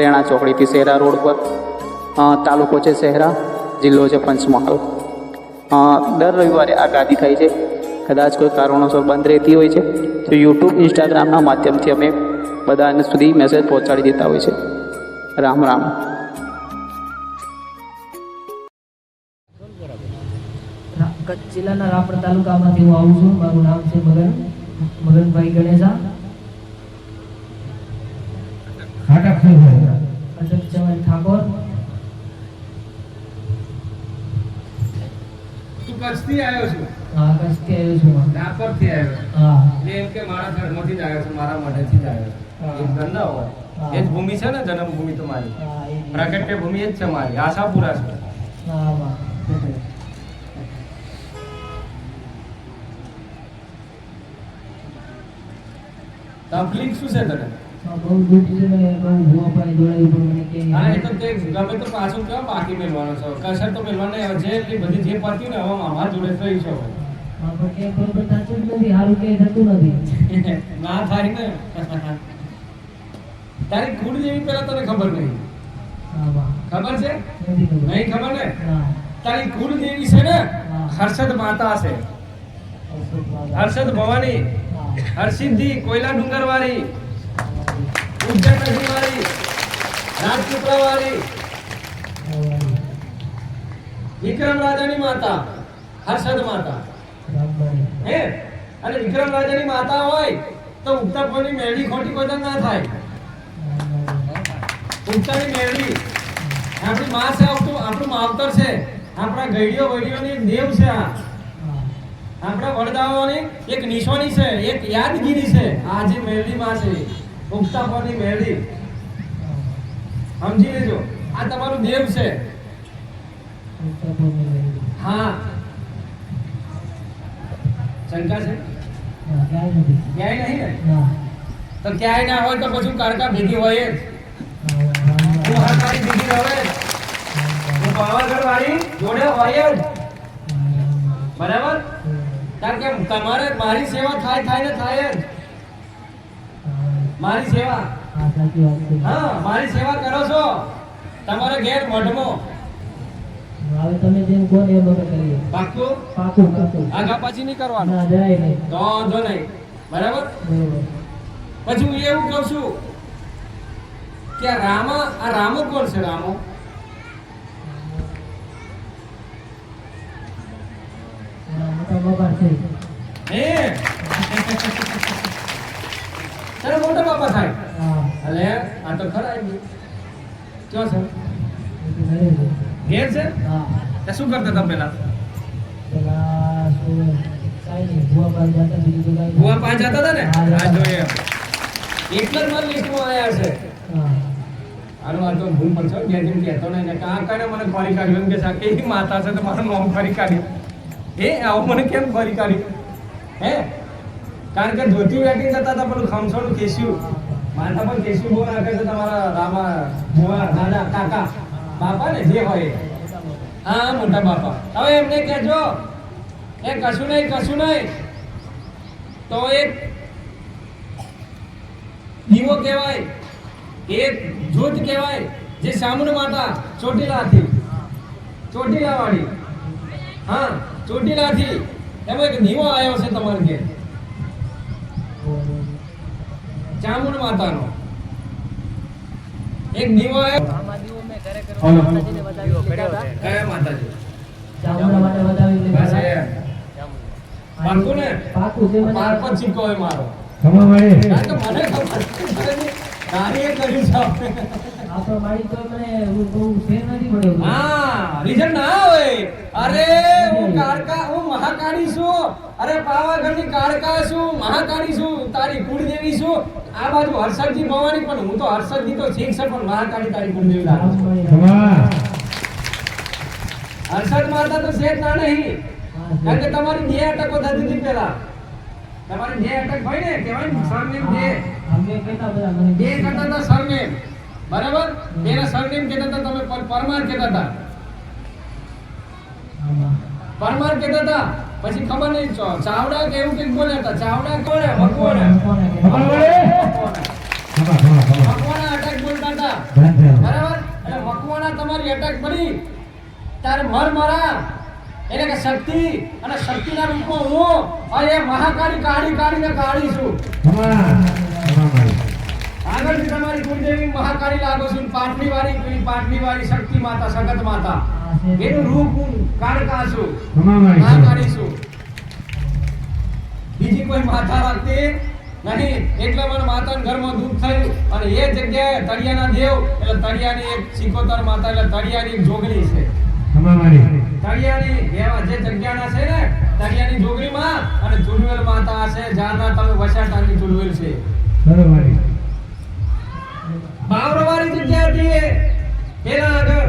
Rena ચોકડીથી Shehera road પર તાલુકો છે શહેરા જિલ્લો છે પંચમહાલ. દર રવિવારે આ ગાદી થાય છે. કદાચ કોઈ કારણોસર બંધ રહેતી હોય છે. તો યુટ્યુબ ઇન્સ્ટાગ્રામના માધ્યમથી અમે બધાને સુધી મેસેજ પહોંચાડી દેતા હોય છે. રામ રામ. કચ્છ જિલ્લાના રાપર તાલુકામાંથી હું આવું છું. મારું નામ છે મગન મગનભાઈ ગણેશા. કચ્છથી આવ્યો છું. હા કચ્છથી આવ્યો છું. રાપરથી આવ્યો. હા. એમ કે મારા ઘરમાંથી જ આવ્યો છું મારા મઢેથી જ આવ્યો છું. ઘર ના હોય. એ જ ભૂમિ છે ને જન્મભૂમિ તો મારી. હા એ જ. પ્રાગટ્ય ભૂમિ એ જ છે મારી. આશાપુરા છે. હા હા. તકલીફ શું છે તને? બહુ દુઃખ છે બહુ ભૂવા પાણી દોડાવી પણ મને કે હા એ તો તે ગમે તો પાછું કેવા બાકી મેળવાનો છે? કસર તો મેળવાને જે એટલી બધી જે પત્યું ને હવે અમારા જોડે થઈ છે. પણ કે બરોબર થતું જ નથી સારું કે થતું નથી. ના થાય ને. તારી કુળ જેવી પેલા તને ખબર નહીં. ખબર છે? નહીં ખબર ને? તારી કુળ દેવી છે ને હર્ષદ માતા છે. હર્ષદ ભવાની હર્ષિદ્ધિ કોયલા કોયલા ડુંગરવાળી. ઉજ્જૈન નદીવાળી રાજપીપળાવાળી. વિક્રમ રાજાની માતા હર્ષદ માતા. હે? અને વિક્રમ રાજાની માતા હોય તો ઉગતા કોઈની મેળી ખોટી કોઈ ના થાય. ઉત્તરની મેળી આપણી માં છે આપણું આપણું માવતર છે. આપણા ગઈડીઓ વડીઓની એક દેવ છે આ. આપણા વડદાઓની એક નિશાની છે એક યાદગીરી છે. આ જે મેરડી માં છે ઉગતા મેળી સમજી લેજો. આ તમારું દેવ છે. હા. શંકા છે? ક્યાંય નહીં ને? તો ક્યાંય ના હોય તો પછી કારકા ભેગી હોય જ. હા, રામબાઈ. હું હાથારી ભેગી રહે હું પાવાગઢ વાળી જોડે હોય જ. બરાબર? કારણ કે તમારે મારી સેવા થાય થાય ને થાય જ. મારી સેવા. હા, મારી સેવા કરો છો. તમારો ઘેર મઢમો. હવે તમે જેમ કહો એ અમે કરીએ. પાક્કું? પાકું, પાકું. આગા પાછી નહીં કરવાનું. ના, જરાય નહીં. તો વાંધો નહીં. બરાબર? પછી હું એવું કહું છું કે આ રામા આ રામો કોણ છે રામો? રામો તો બાબા છે. હે? તારા મોટા બાપા થાય. અલે આ તો ખરા આવી ગયું. ક્યાં છે. ઘેર છે? હા. શું કરતા તમે પેલા પેલા શું, નહીં. પાસે જતા બીજું. ભુવા જતા હતા ને? હા, આ જોઈએ. એટલે જ મને લિસ્ટમાં આવ્યા છે. આનો આ તો ભૂલ પડશે બે દિન કહેતો નહીં કાં કાને મને ફરી કાઢ્યું. એમ કે કેવી માતા છે તો મારું નામ ફરી કાઢ્યું. એ આવું મને કેમ ફરી કાઢ્યું? હે? કારણ કે ધોતી વેટિંગ કરતા હતા પેલું ખમસોનું કેસ્યું માથા પણ કેસ્યું બહુ નાખે છે તમારા રામા, ભુવા દાદા કાકા બાપા ને જે હોય. હા, મોટા બાપા. હવે એમને કહેજો, એ કશું નહીં કશું નહીં. તો એક દીવો કહેવાય, એક જૂથ કહેવાય, જે સામુન માતા ચોટીલાથી, ચોટીલાવાળી. હા, ચોટીલાથી. એમાં એક દીવો આવ્યો છે તમારે ઘેર. ચામુંડ માતાનો એક દીવો આવ્યો કયા માતાજી ચામુંડા માટે બતાવી બસ એ. પાકું ને? પાકું છે મને. પારપત સિક્કો હોય મારો ખમા મારી કારણ કે મને ખબર છે. એ કરી છે આપણે. આપણો માળી તો મને બહુ ફેર નથી પડ્યો હા રીઝન ના હોય. અરે હું કાળકા હું મહાકાળી છું. અરે પાવાગઢની કાળકા છું મહાકાળી છું તારી કુળદેવી છું. આ બાજુ હર્ષદજી ભવાની પણ હું તો હર્ષદજી તો ઠીક છે પણ મહાકાળી તારી કુળદેવી હર્ષદ માતા તો જ ના નહીં. કારણ કે તમારી બે અટકો થતી હતી પહેલા. તમારી બે અટક હોય ને કહેવાય ને સરનેમ બે. બે કરતા હતા સરનેમ બરાબર? એના સરનેમ કહેતા હતા, તમે પરમાર કહેતા હતા. પરમાર કહેતા હતા. પછી ખબર નહીં ચાવડા કે એવું કંઈક બોલ્યા હતા. ચાવડા કોને મકવાણા? મકવાણા અટેક બોલતા હતા. બરાબર? એટલે મકવાણા તમારી અટેક પડી ત્યારે મર મરા. એટલે કે શક્તિ, અને શક્તિના રૂપમાં હું અને મહાકાળી કાળી કાળીને કાઢી છું. આગળથી તમારી કુળદેવી મહાકાળી લાગો છું પાંચમી વાળી પેલી પાંચમી વાળી શક્તિ માતા સગત માતા. એનું રૂપ હું કારકા છું મહાકાળી છું. બીજી કોઈ માતા રાખતી નહીં. એટલે મને માતાના ઘરમાં દુઃખ થયું અને એ જગ્યાએ તળિયાના દેવ એટલે તળિયાની એક સિકોતર માતા એટલે તળિયાની જોગણી છે. તળિયાની એવા જે જગ્યાના છે ને તળિયાની જોગણીમાં અને ચુડવેલ માતા છે જાના તમે વસાટાની ચુડવેલ છે. બાવરવાળી જગ્યા હતી એ. પેલા આગળ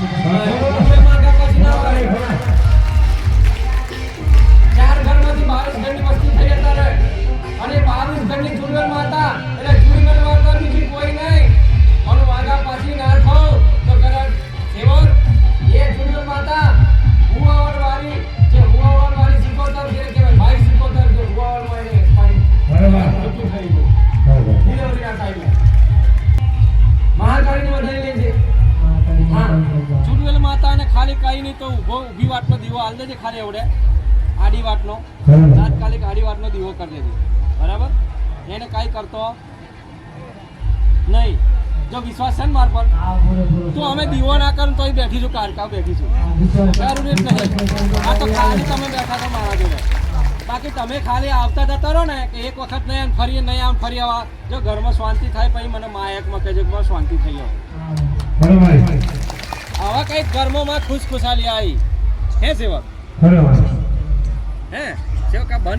Bye. નહીં તો ઊભો ઊભી વાટનો દીવો હાલ દેજે ખાલી એવડે. આડી વાટનો તાત્કાલિક આડી વાટનો દીવો કરી દેજે. બરાબર? એને કાંઈ કરતો નહીં. જો વિશ્વાસ છે ને માર પર? તો અમે દીવો ના કરું તોય બેઠીશું કારકા બેઠીશું. છું. જરૂરી જ નહીં. આ તો ખાલી તમે બેઠા છો મારા જોડે. બાકી તમે ખાલી આવતા જતા રહો ને કે એક વખત નહીં આમ ફરી નહીં આમ ફરી આવા. જો ઘરમાં શાંતિ થાય પછી મને માયકમાં કહેજો કે શાંતિ થઈ આવે આવા કઈ કર્મોમાં ખુશ ખુશાલી આવી. હે સેવક? હે? સેવક આ બંધ